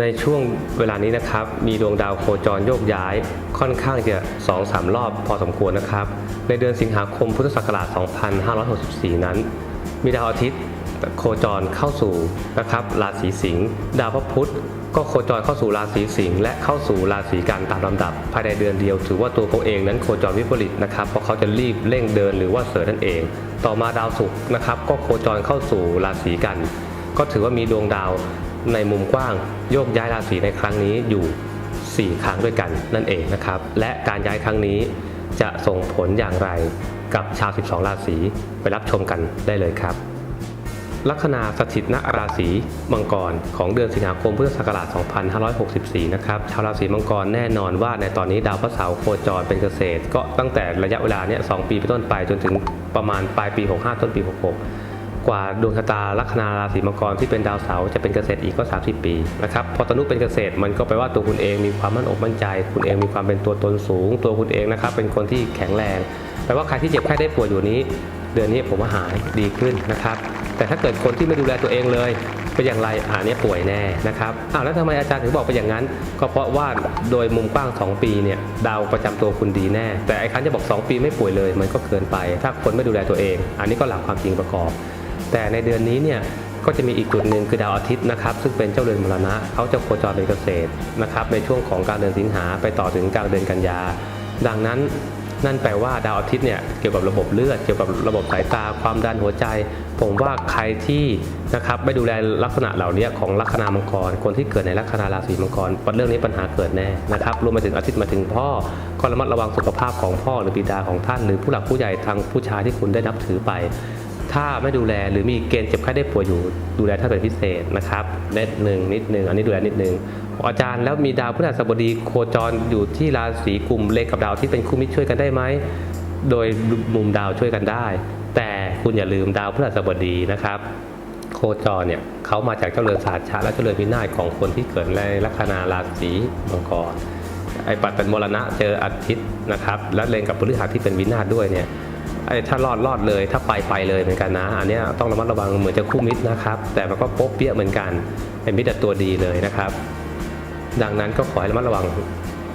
ในช่วงเวลานี้นะครับ มีดวงดาวโคจรโยกย้าย ค่อนข้างจะ 2-3 รอบพอสมควรนะครับ ในเดือนสิงหาคมพุทธศักราช 2564 นั้น มีดาวอาทิตย์โคจรเข้าสู่นะครับราศีสิงห์ดาวพระพุธก็โคจรเข้าสู่ราศีสิงห์และเข้าสู่ราศีกันตามลำดับ ภายในเดือนเดียวถือว่าตัวเขาเองนั้นโคจรวิปริตนะครับเพราะเขาจะรีบเร่งเดินหรือว่าเสือนั่นเอง ต่อมาดาวศุกร์นะครับก็โคจรเข้าสู่ราศีกัน ก็ถือว่ามีดวงดาว ในมุมกว้างโยกย้ายราศีในครั้งนี้อยู่ 4 ครั้งด้วยกันนั่นเองนะครับ และการย้ายครั้งนี้จะส่งผลอย่างไรกับชาว 12 ราศีไปรับชมกันได้เลยครับ ลัคนาสถิตณราศีมังกรของเดือนสิงหาคมพุทธศักราช 2564 นะครับ ชาวราศีมังกรแน่นอนว่าในตอนนี้ดาวพระเสาร์โคจรเป็นเกษตร ก็ตั้งแต่ระยะเวลาเนี่ย2ปีเป็นต้นไปจนถึงประมาณปลายปี 65 ต้นปี 66 กว่าดวงชะตาลัคนาราศีมังกรที่เป็นดาวเสาร์จะเป็นเกษตรอีกก็ 30 ปีนะครับพอตนุเป็นเกษตรมันก็แปลว่าตัวคุณเองมีความมั่นอกมั่นใจ คุณเองมีความเป็นตัวตนสูง ตัวคุณเองนะครับเป็นคนที่แข็งแรงแปลว่าใครที่เจ็บไข้ได้ป่วยอยู่นี้ เดือนนี้ผมว่าหายดีขึ้นนะครับแต่ถ้าเกิดคนที่ไม่ดูแลตัวเองเลยเป็นอย่างไรอ่านี้ป่วยแน่นะครับอ้าวแล้วทำไมอาจารย์ถึงบอกไปอย่างนั้น ก็เพราะว่าโดยมุมกว้าง 2 ปีเนี่ยดาวประจำตัวคุณดีแน่ แต่ไอ้คันจะบอก 2 ปีไม่ป่วยเลย มันก็เกินไป ถ้าคนไม่ดูแลตัวเอง อันนี้ก็หลักความจริงประกอบ แต่ในเดือนนี้เนี่ยก็จะมีอีกจุดหนึ่งคือดาวอาทิตย์นะครับซึ่งเป็นเจ้าเรือนมรณะเขาจะโคจรเป็นเกษตรนะครับในช่วงของกลารเดือนสิงหาไปต่อถึงกลางเดือนกันยา ดังนั้นนั่นแปลว่าดาวอาทิตย์เนี่ยเกี่ยวกับระบบเลือดเกี่ยวกับระบบสายตาความดันหัวใจ ผมว่าใครที่นะครับไม่ดูแลลักษณะเหล่านี้ของลัคนามังกร คนที่เกิดในลัคนาราศีมังกรเรื่องนี้ปัญหาเกิดแน่นะครับรวมไปถึงอาทิตย์มาถึงพ่อก็ระมัดระวังสุขภาพของพ่อหรือบิดาของท่าน หรือผู้หลักผู้ใหญ่ทางผู้ชายที่คุณได้นับถือไป ถ้าไม่ดูแลหรือมีเกณฑ์เจ็บไข้ได้ป่วยอยู่ดูแลท่านเป็นพิเศษนะครับนิดหนึ่งนิดหนึ่งอันนี้ดูแลนิดหนึ่งอาจารย์แล้วมีดาวพฤหัสบดีโคจรอยู่ที่ราศีกลุ่มเลขกับดาวที่เป็นคู่มิตรช่วยกันได้ไหมโดยมุมดาวช่วยกันได้ แต่คุณอย่าลืมดาวพฤหัสบดีนะครับโคจรเนี่ยเขามาจากเจ้าเรือนสาชะและเจ้าเรือนพินาศของคนที่เกิดในลัคนาราศีมังกรไอปัตตนมรณะเจออาทิตย์นะครับและเลงกับพฤหัสที่เป็นวินาศด้วยเนี่ย ไอ้ถ้ารอดรอดเลย ถ้าไปไปเลยเหมือนกันนะ อันนี้ต้องระมัดระวังเหมือนจะคู่มิตรนะครับ แต่มันก็โป๊ะเปี้ยเหมือนกันเป็นมิตรแต่ตัวดีเลยนะครับ ดังนั้นก็ขอให้ระมัดระวัง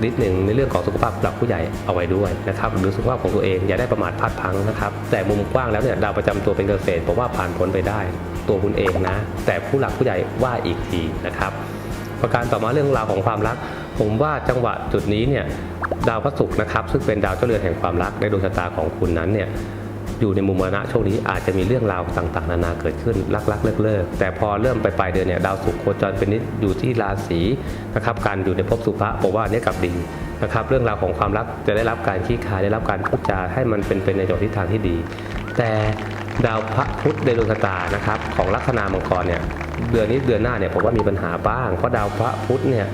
นิดหนึ่งในเรื่องของสุขภาพผู้หลักผู้ใหญ่เอาไว้ด้วยนะครับหรือสุขภาพของตัวเองอย่าได้ประมาทพลาดพังนะครับ แต่มุมกว้างแล้วเนี่ยดาวประจำตัวเป็นเกษตรผมว่าผ่านพ้นไปได้ ตัวคุณเองนะ แต่ผู้หลักผู้ใหญ่ว่าอีกทีนะครับ ประการต่อมาเรื่องราวของความรัก ผมว่าจังหวะจุดนี้เนี่ยดาวพระศุกร์นะครับ ซึ่งเป็นดาวเจ้าเรือนแห่งความรักในดวงชะตาของคุณนั้นเนี่ยอยู่ในมุมมรณะช่วงนี้อาจจะมีเรื่องราวต่างๆ นานาเกิดขึ้นรักๆเลิกๆแต่พอเริ่มไปปลายเดือนเนี่ยดาวศุกร์โคจรเป็นนิดอยู่ที่ราศีนะครับการอยู่ในภพสุภะผมว่าอันเนี่ยกลับดีนะครับเรื่องราวของความรักจะได้รับการขี้คายได้รับการพูดจาให้มันเป็นไปในทิศทางที่ดี แต่ ดาวพระพุธในดวงชะตานะครับของลัคนามังกรเนี่ยเดือนนี้เดือนหน้าเนี่ยผมว่ามีปัญหาบ้างเพราะดาวพระพุธเนี่ย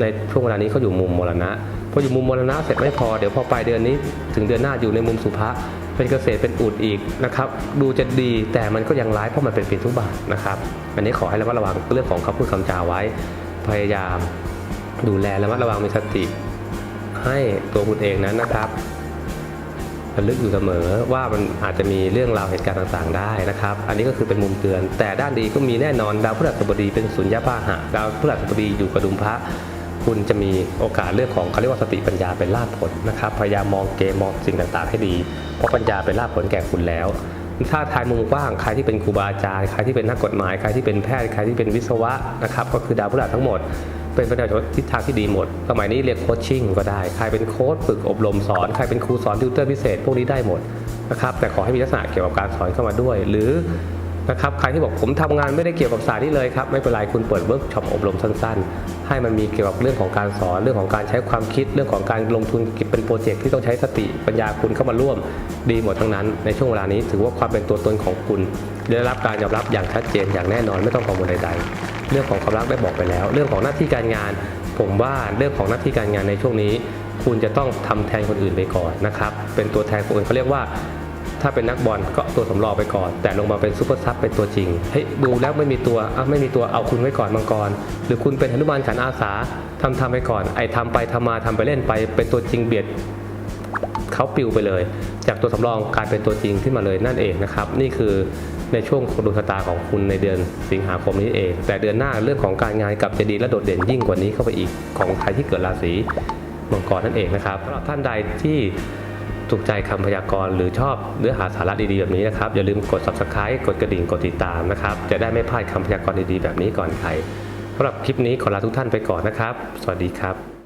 ในช่วงเวลานี้เขาอยู่มุมมรณะพออยู่มุมมรณะเสร็จไม่พอเดี๋ยวพอปลายเดือนนี้ถึงเดือนหน้าอยู่ในมุมสุภะเป็นเกษตรเป็นอุดอีกนะครับดูจะดีแต่มันก็ยังร้ายเพราะมันเป็นปีทุบาทนะครับอันนี้ขอให้ระมัดระวังเรื่องของคำพูดคำจาไว้ พยายาม ดูแลระมัดระวังมีสติให้ตัวคุณเองนั้นนะครับ ระลึกอยู่เสมอว่ามันอาจจะมีเรื่องราวเหตุการณ์ต่างๆ ได้นะครับ อันนี้ก็คือเป็นมุมเตือน แต่ด้านดีก็มีแน่นอนดาวพฤหัสบดีเป็นสุญญาพาหะดาวพฤหัสบดีอยู่กับดุมพระ คุณจะมีโอกาสเรื่องของเขาเรียกว่าสติปัญญาเป็นลาภผลนะครับพยายามมองเกมมองสิ่งต่างๆ ให้ดี เพราะปัญญาเป็นลาภผลแก่คุณแล้วถ้าทายมุมกว้างใครที่เป็นครูบาอาจารย์ใครที่เป็นนักกฎหมายใครที่เป็นแพทย์ใครที่เป็นวิศวะนะครับก็คือดาวพฤหัสทั้งหมดเป็นไปในทิศทางที่ดีหมด สมัยนี้เรียกโคชชิ่งก็ได้ ใครเป็นโค้ชฝึกอบรมสอน ใครเป็นครูสอนติวเตอร์พิเศษ พวกนี้ได้หมดนะครับ แต่ขอให้มีลักษณะเกี่ยวกับการสอนเข้ามาด้วย หรือนะครับใครที่บอกผมทำงานไม่ได้เกี่ยวกับศาสตร์นี้เลยครับไม่เป็นไรคุณเปิดเวิร์กช็อปอบรมสั้นๆ ให้มันมีเกี่ยวกับเรื่องของการสอนเรื่องของการใช้ความคิด เรื่องของการลงทุนเป็นโปรเจกต์ที่ต้องใช้สติปัญญาคุณเข้ามาร่วมดีหมดทั้งนั้น ในช่วงเวลานี้ถือว่าความเป็นตัวตนของคุณ ได้รับการยอมรับอย่างชัดเจนอย่างแน่นอนไม่ต้องกังวลใดๆ เรื่องของความรักได้บอกไปแล้ว เรื่องของหน้าที่การงาน ผมว่าเรื่องของหน้าที่การงานในช่วงนี้ คุณจะต้องทำแทนคนอื่นไปก่อนนะครับเป็นตัวแทนคนอื่นเขาเรียกว่า ถ้าเป็นนักบอลก็ตัวสำรองไปก่อน แต่ลงมาเป็นซูเปอร์ซับเป็นตัวจริงเฮ้ยดูแล้วไม่มีตัวอะไม่มีตัวเอาคุณไว้ก่อนมังกร หรือคุณเป็นหนุมานขันอาสาทำทำไปก่อนไอ้ทำไปทำมาทำไปเล่นไป เป็นตัวจริงเบียด เขาปิวไปเลย จากตัวสำรองกลายเป็นตัวจริงขึ้นมาเลยนั่นเองนะครับ นี่คือในช่วงดวงชะตาของคุณในเดือนสิงหาคมนี้เอง แต่เดือนหน้าเรื่องของการงานกับจะดีและโดดเด่นยิ่งกว่านี้เข้าไปอีกของใครที่เกิดราศีมังกรนั่นเองนะครับสำหรับท่านใดที่ถูกใจคำพยากรณ์หรือชอบเนื้อหาสาระดีๆแบบนี้นะครับ อย่าลืมกด subscribe กดกระดิ่งกดติดตามนะครับ จะได้ไม่พลาดคำพยากรณ์ดีๆแบบนี้ก่อนใครสำหรับคลิปนี้ขอลาทุกท่านไปก่อนนะครับ สวัสดีครับ